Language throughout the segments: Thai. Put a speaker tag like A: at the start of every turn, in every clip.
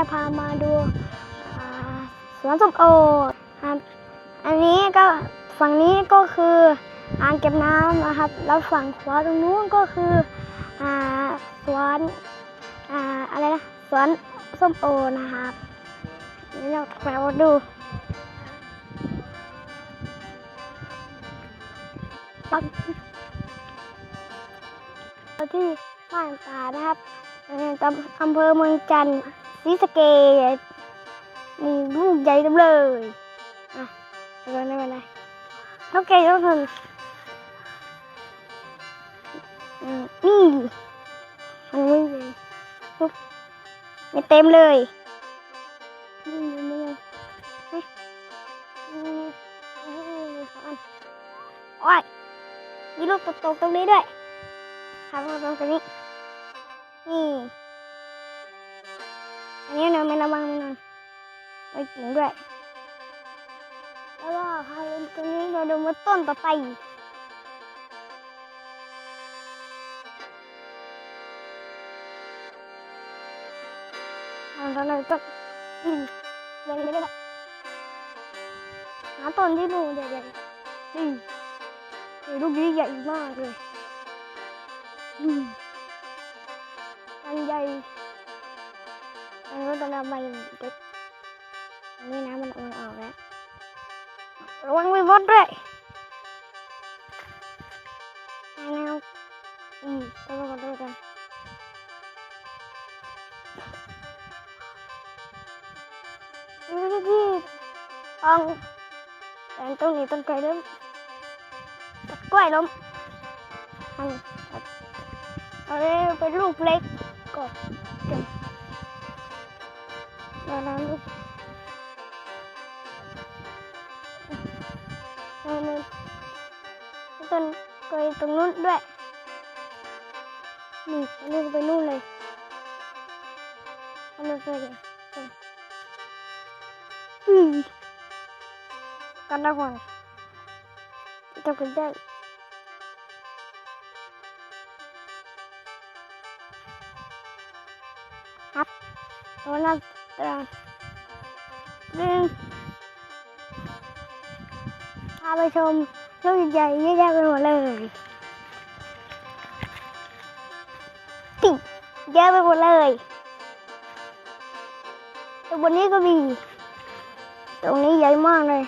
A: จะพามาดูสวนส้มโอครับ อันนี้ก็ฝั่งนี้ก็คืออ่างเก็บน้ำนะครับ แล้วฝั่งขวาตรงนู้นก็คืออ่าสวนอ่าอะไรนะสวนส้มโอนะครับเดี๋ยวเราไปเอาดูปักที่บ้านตานะครับ อ่อตำอำเภอเมืองจันทร์ศรีสะเกษนี่ลูกใหญ่จังเลยอะไปก่อนได้ไหมนะเท่าแก่ยกคนอืมนี่มันไม่เลยปุ๊บไม่เต็มเลยนี่นี่นี่เฮ้ยอืมอืมสองโอ้ยมีลูกตกตรงนี้ด้วยครับตรงนี้ นี่อันนี้เนยมันระวังมันหน่อยไว้จริงด้วย แล้วก็พาไปตรงนี้เราดูมาต้นต่อไปตอนนั้นต้นอืมเล็งไม่ได้หาต้นที่ดูใหญ่ๆนี่นี่ลูกนี้ใหญ่มากเลย อืม อันใหญ่อันนี้ตอนเราใบเด็กนนี้น้ำมันมันออกแล้วระวังไม่มดด้วยนายแนวอืมต้องระวังด้วยกันนี่ที่ต้องแต่ต้นนี้ต้นไกล้วยล้มต้นกล้วยล้มอันเอาเลยเป็นลูกเล็ก ก่อนเดี๋ยวเดี๋ยวนะลูกเอาเลยต้นกล้ วยตรงนู้นด้วยนี่อันนี้ก็ไปนู่นเลยอันนี้ไปเลยอืมกันนะคนจะกินได้ครับตัวนั้นตัวนึงพาไปชมลูกใหญ่เยอะแยะไปหมดเลยติเยอะไปหมดเลยตัวบนนี้ก็มี ตรงนี้ใหญ่มากเลย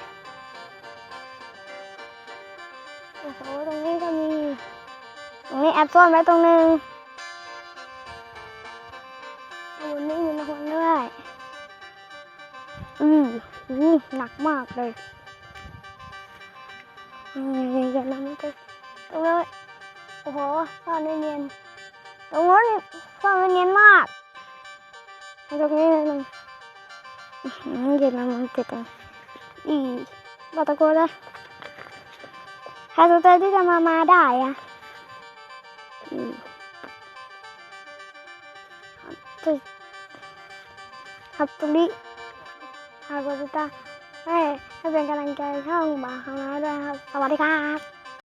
A: โอ้โหตรงนี้ก็มี ตรงนี้แอบซ่อนไว้ตรงนึง อืมหนักมากเลยอืมอย่าน้ำมันจะตรงนี้โอ้โหซ่อนได้เนียนตรงนู้นซ่อนได้เนียนมากตรงนี้เลยนึง Mm, ya no me queda. Y lo tocó la. ใครสนใจที่จะมามาได้อะอืมครับตรงนี้ หากกดติดตามให้ให้เป็นกำลังใจช่องบาของเราด้วยครับ สวัสดีครับ